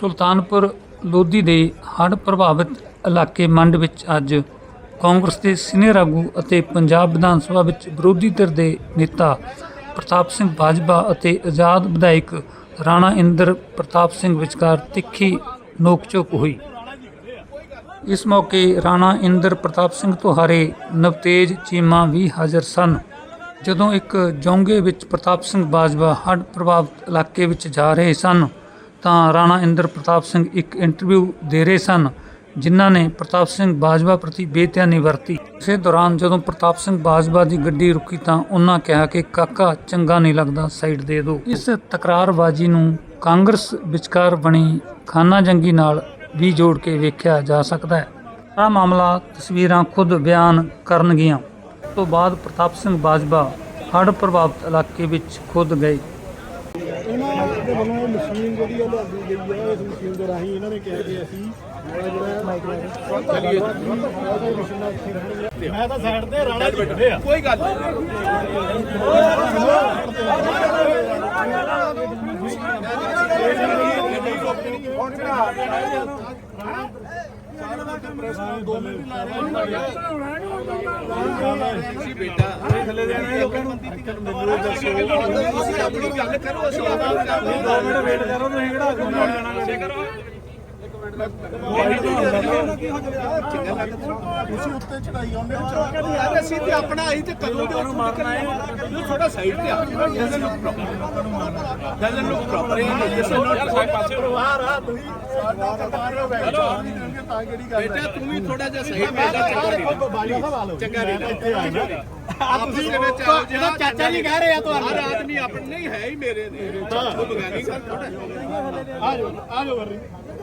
ਸੁਲਤਾਨਪੁਰ ਲੋਧੀ ਦੇ ਹੜ੍ਹ ਪ੍ਰਭਾਵਿਤ ਇਲਾਕੇ ਮੰਡ ਵਿੱਚ ਅੱਜ ਕਾਂਗਰਸ ਦੇ ਸੀਨੀਅਰ ਆਗੂ ਅਤੇ ਪੰਜਾਬ ਵਿਧਾਨ ਸਭਾ ਵਿੱਚ ਵਿਰੋਧੀ ਧਿਰ ਦੇ ਨੇਤਾ ਪ੍ਰਤਾਪ ਸਿੰਘ ਬਾਜਵਾ ਅਤੇ ਆਜ਼ਾਦ ਵਿਧਾਇਕ ਰਾਣਾ ਇੰਦਰ ਪ੍ਰਤਾਪ ਸਿੰਘ ਵਿਚਕਾਰ ਤਿੱਖੀ ਨੋਕ-ਝੋਕ ਹੋਈ। ਇਸ ਮੌਕੇ ਰਾਣਾ ਇੰਦਰ ਪ੍ਰਤਾਪ ਸਿੰਘ ਤੁਹਾਰੇ, ਨਵਤੇਜ ਚੀਮਾ ਵੀ ਹਾਜ਼ਰ ਸਨ। ਜਦੋਂ ਇੱਕ ਜੌਂਗੇ ਵਿੱਚ ਪ੍ਰਤਾਪ ਸਿੰਘ ਬਾਜਵਾ ਹੜ੍ਹ ਪ੍ਰਭਾਵਿਤ ਇਲਾਕੇ ਵਿੱਚ ਜਾ ਰਹੇ ਸਨ ਤਾਂ ਰਾਣਾ ਇੰਦਰ ਪ੍ਰਤਾਪ ਸਿੰਘ ਇੱਕ ਇੰਟਰਵਿਊ ਦੇ ਰਹੇ ਸਨ, ਜਿਨ੍ਹਾਂ ਨੇ ਪ੍ਰਤਾਪ ਸਿੰਘ ਬਾਜਵਾ ਪ੍ਰਤੀ ਬੇਧਿਆਨੀ ਵਰਤੀ। ਇਸੇ ਦੌਰਾਨ ਜਦੋਂ ਪ੍ਰਤਾਪ ਸਿੰਘ ਬਾਜਵਾ ਦੀ ਗੱਡੀ ਰੁਕੀ ਤਾਂ ਉਹਨਾਂ ਕਿਹਾ ਕਿ, ਕਾਕਾ, ਚੰਗਾ ਨਹੀਂ ਲੱਗਦਾ, ਸਾਈਡ ਦੇ ਦਿਓ। ਇਸ ਤਕਰਾਰਬਾਜ਼ੀ ਨੂੰ ਕਾਂਗਰਸ ਵਿਚਕਾਰ ਬਣੀ ਖਾਨਾ ਜੰਗੀ ਨਾਲ ਵੀ ਜੋੜ ਕੇ ਵੇਖਿਆ ਜਾ ਸਕਦਾ ਹੈ। ਸਾਰਾ ਮਾਮਲਾ ਤਸਵੀਰਾਂ ਖੁਦ ਬਿਆਨ ਕਰਨਗੀਆਂ। ਤੋਂ ਬਾਅਦ ਪ੍ਰਤਾਪ ਸਿੰਘ ਬਾਜਵਾ ਹੜ੍ਹ ਪ੍ਰਭਾਵਿਤ ਇਲਾਕੇ ਵਿੱਚ ਖੁਦ ਗਏ। ਦੇ ਵੱਲੋਂ ਇਹ ਮਸ਼ੀਨ ਜਿਹੜੀ ਉਹ ਲਿਆਂਦੀ ਗਈ ਹੈ ਇਸ ਮਸ਼ੀਨ ਦੇ ਰਾਹੀਂ ਇਹਨਾਂ ਨੇ ਕਿਹਾ ਕਿ ਅਸੀਂ ਮੈਂ ਤਾਂ ਸਾਈਡ ਤੇ ਰਾਣਾ ਜੀ ਖੜੇ ਆ। ਕੋਈ ਗੱਲ ਨਹੀਂ। ਮੈਨੂੰ ਦੱਸੋ ਤੁਸੀਂ ਆਪਣੀ ਗੱਲ ਕਰੋ ਅਸੀਂ ਆਪਣੀ ਗੱਲ ਮਿੰਟ ਵੇਟ ਕਰੋ ਤੁਸੀਂ ਕਿਹੜਾ ਅੱਗੇ ਜਾਣਾ ਤੁਸੀਂ ਉੱਤੇ ਚੜਾਈ ਆਉਂਦੇ ਹੋ ਯਾਰ ਅਸੀਂ ਤੇ ਆਪਣਾ ਆਈ ਤੇ ਕਦੋਂ ਦੇ ਉਹਨੂੰ ਮਾਰਨਾ ਹੈ ਇਹ ਥੋੜਾ ਸਾਈਡ ਤੇ ਆ doesn't look proper doesn't look proper ਇਹ ਜਿਸ ਨਾਲ ਸਾਰੇ ਪਾਸੇ ਪਰਿਵਾਰ ਆ ਤੁਸੀਂ ਸਾਡਾ ਤਾਂ ਮਾਰਿਓ ਬੈਠ ਤਾਂ ਕਿਹੜੀ ਗੱਲ ਬੇਟਾ ਤੂੰ ਵੀ ਥੋੜਾ ਜਿਹਾ ਸਾਈਡ ਤੇ ਚੰਗਾ ਨਹੀਂ ਬਾਲੀ ਸਵਾਲ ਚੰਗਾ ਨਹੀਂ ਇੱਥੇ ਆ ਚਾਚਾ ਜੀ ਕਹਿ ਰਹੇ ਆ ਤੁਹਾਨੂੰ ਹਰ ਆਦਮੀ ਆਪਣੇ ਨਹੀਂ ਹੈ ਹੀ ਮੇਰੇ ਨੇ ਉਹ ਬਗਾਨੀ ਕਰ ਥੋੜਾ ਆ ਜਾਓ ਆ ਜਾਓ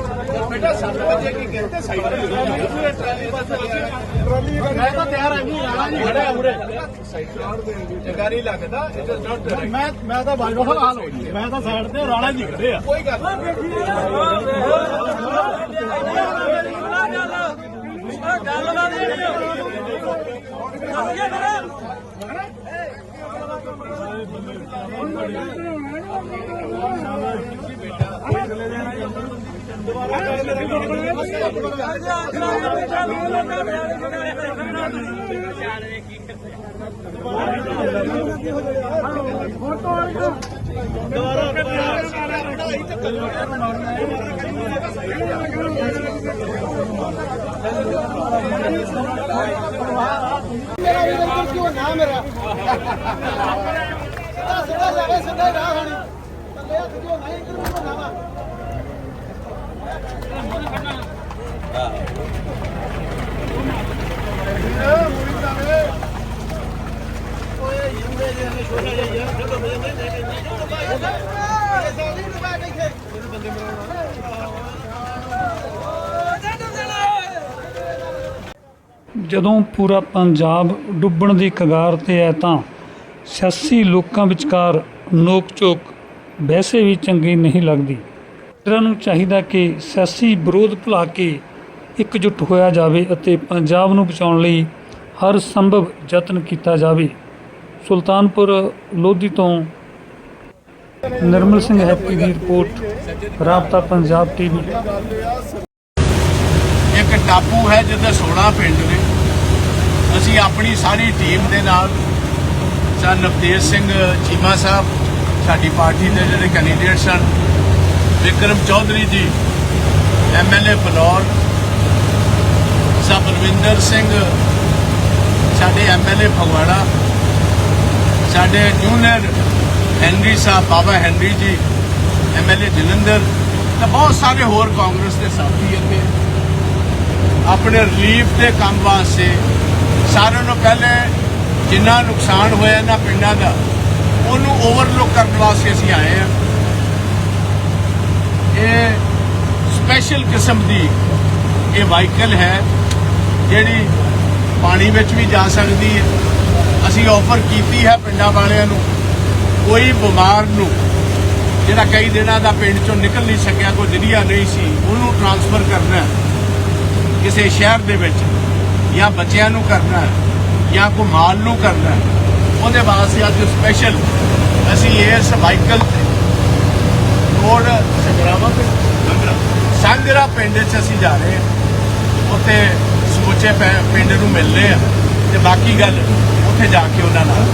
ਵਜੇ ਕੀ ਕਹਿੰਦੇ? ਸਾਈਡ ਤੇ ਟਰਾਲੀ ਬਸ ਮੈਂ ਤਾਂ ਤਿਆਰ ਆ ਜੀ ਰਾਣਾ ਜੀ ਖੜੇ ਆ ਮੂਰੇ ਚੰਗਾ ਨਹੀਂ ਲੱਗਦਾ ਇਟ ਇਜ਼ ਨਾਟ ਮੈਂ ਮੈਂ ਤਾਂ ਬਾਜਵਾ ਸਾਹਿਬ ਹਾਲ ਹੋ ਜੀ ਮੈਂ ਤਾਂ ਸਾਈਡ ਤੇ ਰਾਣਾ ਜੀ ਖੜੇ ਆ। ਕੋਈ ਗੱਲ ਨਹੀਂ। ਮੇਰਾ ਵੀ ਅੰਦਰ ਕਿਉਂ ਨਾ ਮੇਰਾ। ਸਿੱਧਾ ਸਿੱਧਾ ਜਾਵੇ ਸਿੱਧਾ ਰਾਹ ਹੋਣੀ ਥੱਲੇ ਹੱਥ ਕਿਉਂ ਨਹੀਂ ਇੱਧਰ ਨਾ ਜਦੋਂ ਪੂਰਾ ਪੰਜਾਬ ਡੁੱਬਣ ਦੀ ਕਗਾਰ ਤੇ ਹੈ ਤਾਂ ਸਿਆਸੀ ਲੋਕਾਂ ਵਿਚਕਾਰ ਨੋਕ-ਝੋਕ ਵੈਸੇ ਵੀ ਚੰਗੀ ਨਹੀਂ ਲੱਗਦੀ। ਇਹਨਾਂ ਨੂੰ ਚਾਹੀਦਾ ਕਿ ਸਿਆਸੀ ਵਿਰੋਧ ਭੁਲਾ ਕੇ ਇਕਜੁੱਟ ਹੋਇਆ ਜਾਵੇ ਅਤੇ ਪੰਜਾਬ ਨੂੰ ਬਚਾਉਣ ਲਈ ਹਰ ਸੰਭਵ ਯਤਨ ਕੀਤਾ ਜਾਵੇ। ਸੁਲਤਾਨਪੁਰ ਲੋਧੀ ਤੋਂ ਨਿਰਮਲ ਸਿੰਘ ਹੈਪੀ ਦੀ ਰਿਪੋਰਟ, ਰਾਬਤਾ ਪੰਜਾਬ ਟੀਵੀ। ਇੱਕ ਟਾਪੂ ਹੈ ਜਿੱਥੇ 16 ਪਿੰਡ ਨੇ। ਅਸੀਂ ਆਪਣੀ ਸਾਰੀ ਟੀਮ ਦੇ ਨਾਲ ਸਰ ਨਵਤੇਜ ਸਿੰਘ ਚੀਮਾ ਸਾਹਿਬ, ਸਾਡੀ ਪਾਰਟੀ ਦੇ ਜਿਹੜੇ ਕੈਂਡੀਡੇਟ ਸਨ ਵਿਕਰਮ ਚੌਧਰੀ ਜੀ ਐਮਐਲਏ ਬਲੌਰ ਸਾਹਿਬ ਬਲਵਿੰਦਰ ਸਿੰਘ, ਸਾਡੇ ਐਮਐਲਏ ਫਗਵਾੜਾ, ਸਾਡੇ junior Henry Sahib, Baba Henry ji MLA Jalandhar ਤੇ ਬਹੁਤ ਸਾਰੇ ਹੋਰ ਕਾਂਗਰਸ ਦੇ ਸਾਥੀ ਇੱਥੇ। ਆਪਣੇ ਰਿਲੀਫ ਦੇ ਕੰਮ ਵਾਸਤੇ ਸਾਰਿਆਂ ਨੂੰ ਪਹਿਲੇ ਜਿੰਨਾ ਨੁਕਸਾਨ ਹੋਇਆ ਇਹਨਾਂ ਪਿੰਡਾਂ ਦਾ, ਉਹਨੂੰ ਓਵਰਲੁੱਕ ਕਰਨ ਵਾਸਤੇ ਅਸੀਂ ਆਏ ਹਾਂ। ਇਹ ਸਪੈਸ਼ਲ ਕਿਸਮ ਦੀ ਇਹ ਵਾਹੀਕਲ ਹੈ, ਜਿਹੜੀ ਪਾਣੀ ਵਿੱਚ ਵੀ ਜਾ ਸਕਦੀ ਹੈ। ਅਸੀਂ ਆਫਰ ਕੀਤੀ ਹੈ ਪਿੰਡਾਂ ਵਾਲਿਆਂ ਨੂੰ। ਕੋਈ ਬਿਮਾਰ ਨੂੰ ਜਿਹੜਾ ਕਈ ਦਿਨਾਂ ਦਾ ਪਿੰਡ ਚੋਂ ਨਿਕਲ ਨਹੀਂ ਸਕਿਆ, ਕੋਈ ਜਰੀਆ ਨਹੀਂ ਸੀ, ਉਹਨੂੰ ਟ੍ਰਾਂਸਫਰ ਕਰਨਾ ਕਿਸੇ ਸ਼ਹਿਰ ਦੇ ਵਿੱਚ ਜਾਂ ਬੱਚਿਆਂ ਨੂੰ ਕਰਨਾ ਜਾਂ ਕੋਈ ਮਾਲ ਨੂੰ ਕਰਨਾ ਉਹਦੇ ਵਾਸਤੇ ਅੱਜ ਸਪੈਸ਼ਲ ਅਸੀਂ ਇਸ ਵਾਹੀਕਲ ਤੇ ਰੋਡ ਸੰਗਰਾਮਾ ਪਿੰਡ ਸੰਗਰਾ ਪਿੰਡ 'ਚ ਅਸੀਂ ਜਾ ਰਹੇ ਹਾਂ। ਉੱਥੇ ਸਮੁੱਚੇ ਪੈ- ਪਿੰਡ ਨੂੰ ਮਿਲਦੇ ਆ ਤੇ ਬਾਕੀ ਗੱਲ ਉੱਥੇ ਜਾ ਕੇ ਉਹਨਾਂ ਨਾਲ।